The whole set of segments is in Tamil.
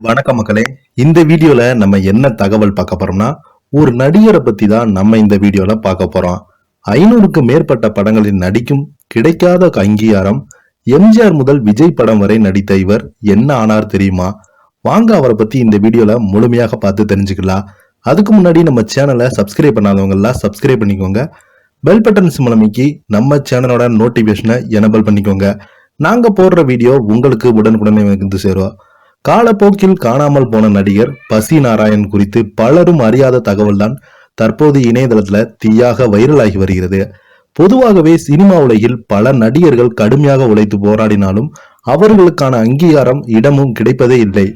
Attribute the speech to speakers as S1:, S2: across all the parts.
S1: வணக்கம் மக்களே. இந்த வீடியோல நம்ம என்ன தகவல் பார்க்க போறோம்னா ஒரு நடிகரை பத்தி தான் நம்ம இந்த வீடியோல பார்க்க போறோம். ஐநூறுக்கு மேற்பட்ட படங்களில் நடிக்கும் கிடைக்காத அங்கீகாரம் எம்ஜிஆர் முதல் விஜய் படம் வரை நடித்த இவர் என்ன ஆனார் தெரியுமா? வாங்க அவரை பத்தி இந்த வீடியோல முழுமையாக பார்த்து தெரிஞ்சுக்கலாம். அதுக்கு முன்னாடி நம்ம சேனலை சப்ஸ்கிரைப் பண்ணாதவங்க எல்லாம் சப்ஸ்கிரைப் பண்ணிக்கோங்க. பெல் பட்டன் சிம்மலமைக்கு நம்ம சேனலோட நோட்டிபிகேஷனை எனபிள் பண்ணிக்கோங்க. நாங்க போடுற வீடியோ உங்களுக்கு உடனுக்குடனே வந்து சேரும். காலப்போக்கில் காணாமல் போன நடிகர் பசி நாராயண் குறித்து பலரும் அறியாத தகவல்தான் தற்போது இணையதளத்துல தீயாக வைரலாகி வருகிறது. பொதுவாகவே சினிமா உலகில் பல நடிகர்கள் கடுமையாக உழைத்து போராடினாலும் அவர்களுக்கான அங்கீகாரம் இடமும் கிடைப்பதே இல்லை.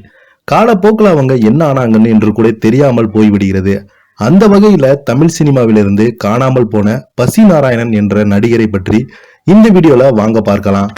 S1: காலப்போக்கில் அவங்க என்ன ஆனாங்கன்னு என்று கூட தெரியாமல் போய்விடுகிறது. அந்த வகையில தமிழ் சினிமாவிலிருந்து காணாமல் போன பசி நாராயணன் என்ற நடிகரை பற்றி இந்த வீடியோல வாங்க பார்க்கலாம்.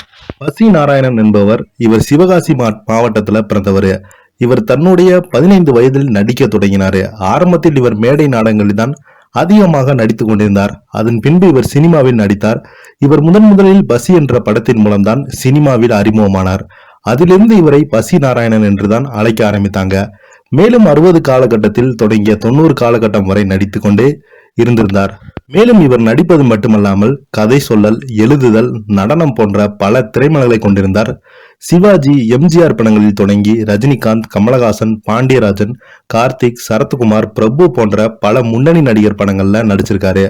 S1: பசி நாராயணன் என்பவர் இவர் சிவகாசி மா- மாவட்டத்துல பிறந்தவர். இவர் தன்னுடைய பதினைந்து வயதில் நடிக்க தொடங்கினார். ஆரம்பத்தில் இவர் மேடை நாடகங்களில் தான் அதிகமாக நடித்து கொண்டிருந்தார். அதன் பின்பு இவர் சினிமாவில் நடித்தார். இவர் முதன் முதலில் பசி என்ற படத்தின் மூலம்தான் சினிமாவில் அறிமுகமானார். அதிலிருந்து இவரை பசி நாராயணன் என்றுதான் அழைக்க ஆரம்பித்தாங்க. மேலும் அறுபது காலகட்டத்தில் தொடங்கிய தொண்ணூறு காலகட்டம் வரை நடித்து கொண்டே இருந்திருந்தார். மேலும் இவர் நடிப்பது மட்டுமல்லாமல் கதை சொல்லல் எழுதுதல் நடனம் போன்ற பல திறமைகளை கொண்டிருந்தார். சிவாஜி எம்ஜிஆர் படங்களில் தொடங்கி ரஜினிகாந்த் கமலஹாசன் பாண்டியராஜன் கார்த்திக் சரத்குமார் பிரபு போன்ற பல முன்னணி நடிகர் படங்கள்ல நடிச்சிருக்காரு.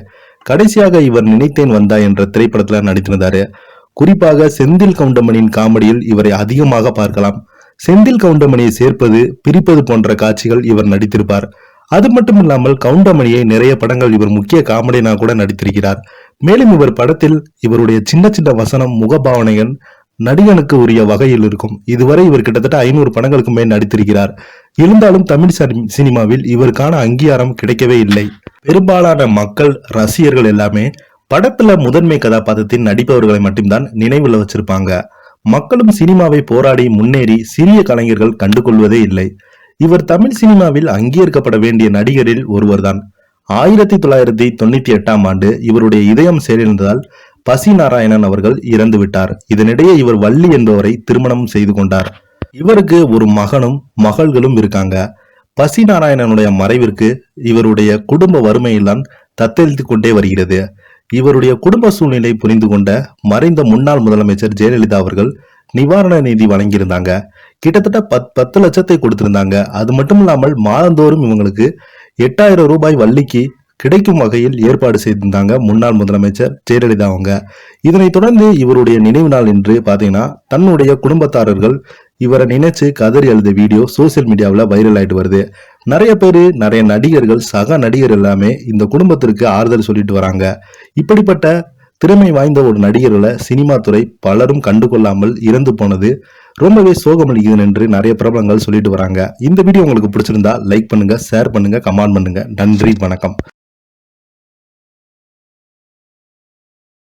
S1: கடைசியாக இவர் நினைத்தேன் வந்தா என்ற திரைப்படத்துல நடித்திருந்தாரு. குறிப்பாக செந்தில் கவுண்டமணியின் காமெடியில் இவரை அதிகமாக பார்க்கலாம். செந்தில் கவுண்டமணியை சேர்ப்பது பிரிப்பது போன்ற காட்சிகள் இவர் நடித்திருப்பார். அது மட்டும் இல்லாமல் கவுண்டமணியை நிறைய படங்கள் இவர் முக்கிய காமெடினா கூட நடித்திருக்கிறார். மேலும் இவர் படத்தில் இவருடைய சின்ன சின்ன வசனம் முகபாவனைகள் நடிகனுக்கு உரிய வகையில் இருக்கும். இதுவரை இவர் கிட்டத்தட்ட ஐநூறு படங்களுக்கு மேல் நடித்திருக்கிறார். இருந்தாலும் தமிழ் சினிமாவில் இவருக்கான அங்கீகாரம் கிடைக்கவே இல்லை. பெரும்பாலான மக்கள் ரசிகர்கள் எல்லாமே படத்துல முதன்மை கதாபாத்திரத்தில் நடிப்பவர்களை மட்டும்தான் நினைவில் வச்சிருப்பாங்க. மக்களும் சினிமாவை போராடி முன்னேறி சிறிய கலைஞர்கள் கண்டுகொள்வதே இல்லை. இவர் தமிழ் சினிமாவில் அங்கீகரிக்கப்பட வேண்டிய நடிகரில் ஒருவர்தான். ஆயிரத்தி தொள்ளாயிரத்தி தொண்ணூத்தி எட்டாம் ஆண்டு இவருடைய இதயம் செயலிழந்ததால் பசி நாராயணன் அவர்கள் இறந்து விட்டார். இதனிடையே இவர் வள்ளி என்பவரை திருமணம் செய்து கொண்டார். இவருக்கு ஒரு மகனும் மகள்களும் இருக்காங்க. பசி நாராயணனுடைய மறைவிற்கு இவருடைய குடும்ப வறுமையில்தான் தத்தெழுத்து கொண்டே வருகிறது. இவருடைய குடும்ப சூழ்நிலை புரிந்து கொண்ட மறைந்த முன்னாள் முதலமைச்சர் ஜெயலலிதா அவர்கள் நிவாரண நிதி வழங்கியிருந்தாங்க. கிட்டத்தட்ட பத் பத்து லட்சத்தை கொடுத்திருந்தாங்க. அது மட்டும் இல்லாமல் மாதந்தோறும் இவங்களுக்கு எட்டாயிரம் ரூபாய் வள்ளிக்கு கிடைக்கும் வகையில் ஏற்பாடு செய்திருந்தாங்க முன்னாள் முதலமைச்சர் ஜெயலலிதா அவங்க. இதனைத் தொடர்ந்து இவருடைய நினைவு நாள் என்று பார்த்தீங்கன்னா தன்னுடைய குடும்பத்தாரர்கள் இவரை நினைச்சு கதறி எழுத வீடியோ சோசியல் மீடியாவில் வைரல் ஆயிட்டு வருது. நிறைய பேர் நிறைய நடிகர்கள் சக நடிகர் எல்லாமே இந்த குடும்பத்திற்கு ஆறுதல் சொல்லிட்டு வராங்க. இப்படிப்பட்ட திறமை வாய்ந்த ஒரு நடிகர்களை சினிமா துறை பலரும் கண்டுகொள்ளாமல் இறந்து போனது ரொம்பவே சோகமளிக்குது என்று நிறைய பிரபலங்கள் சொல்லிட்டு வராங்க. இந்த வீடியோ உங்களுக்கு பிடிச்சிருந்தா லைக் பண்ணுங்க ஷேர் பண்ணுங்க கமெண்ட் பண்ணுங்க. நன்றி வணக்கம்.